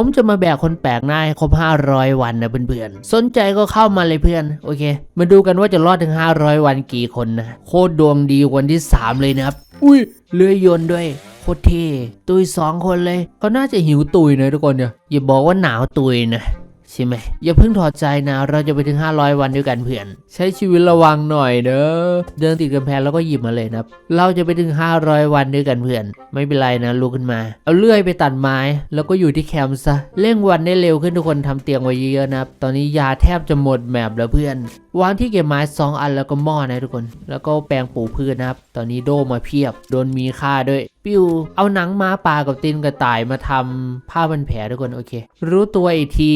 ผมจะมาแบกคนแปลกหน้าให้ครบ 500 วันนะเพื่อนๆ สนใจก็เข้ามาเลยเพื่อน โอเค มาดูกันว่าจะรอดถึง 500 วันกี่คนนะ โคตรดวงดีวันที่ 3 เลยนะครับ อุ้ยเรือยนด้วยโคตรเท่ตุยสองคนเลยเขาน่าจะหิวตุยนะทุกคนเนี่ยอย่าบอกว่าหนาวตุยนะ ใช่ไหมอย่าเพิ่งถอดใจนะ เราจะไปถึง 500 วันด้วยกันเพื่อน ใช้ชีวิตระวังหน่อยเด้อเดินติดกำแพงแล้วก็หยิบมาเลยนะเราจะไปถึง 500 วันด้วยกันเพื่อน ไม่เป็นไรนะลุกขึ้นมา เอาเลื่อยไปตัดไม้ แล้วก็อยู่ที่แคมป์ซะเร่งวันได้เร็วขึ้นทุกคนทำเตียงไว้เยอะๆนะตอนนี้ยาแทบจะหมดแมปแล้วเพื่อนวางที่เก็บไม้สองอันแล้วก็หม้อนะทุกคน แล้วก็แปลงปลูกพืชนะครับ ตอนนี้โดมาเพียบ โดนมีค่าด้วยปิวเอาหนังม้าป่ากับตีนกระต่ายมาทำผ้าพันแผลทุกคนโอเค รู้ตัวอีกที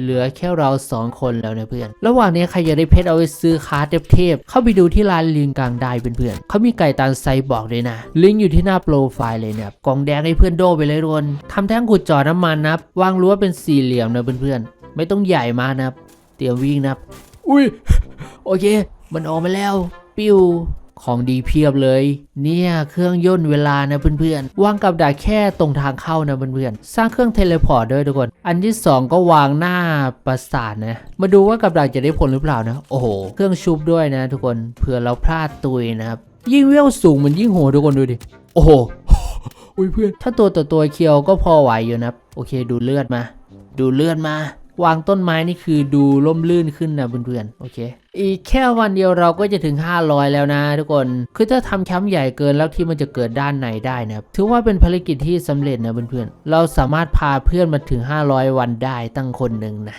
เหลือแค่เราสองคนแล้วนะเพื่อน ระหว่างนี้ใครอยากได้เพชรเอาไปซื้อคาร์ดเทพเข้าไปดูที่ร้านลิงกลางได้เพื่อนๆเขามีไก่ตานไซบอกด้วยนะ ลิงก์อยู่ที่หน้าโปรไฟล์เลยเนะครับกล่องแดงให้เพื่อนโดไปเลยทุกคนทำแท่งขุดจอน้ำมันนับวางรั้วเป็นสี่เหลี่ยมนะเพื่อนๆไม่ต้องใหญ่มากนับเตรียมวิ่งนับอุ้ยโอเค มันออกมาแล้ว ปิว ของดีเพียบเลย เนี่ยเครื่องย่นเวลานะเพื่อนๆวางกับดักแค่ตรงทางเข้านะเพื่อนๆสร้างเครื่องเทเลพอร์ตด้วยทุกคน อันที่ 2 ก็วางหน้าปราสาทนะมาดูว่ากับดักจะได้ผลหรือเปล่านะโอ้โหเครื่องชุบด้วยนะ ทุกคนเผื่อเราพลาดตุยนะครับยิ่งเวลสูงมันยิ่งโหดทุกคนดูดิโอ้โหอุ้ยเพื่อนถ้าตัวต่อตัวเคียวก็พอไหวอยู่นะโอเคดูเลือดมา ดูเลือดมา วางต้นไม้นี่คือดูล่มลื่นขึ้นนะเพื่อนๆโอเค อีกแค่วันเดียวเราก็จะถึง 500 แล้วนะทุกคนคือถ้าทำแคมป์ใหญ่เกินแล้วที่มันจะเกิดด้านในได้นะถือว่าเป็นภารกิจที่สำเร็จนะเพื่อนๆเราสามารถพาเพื่อนมาถึง 500 วันได้ตั้งคนหนึ่งนะ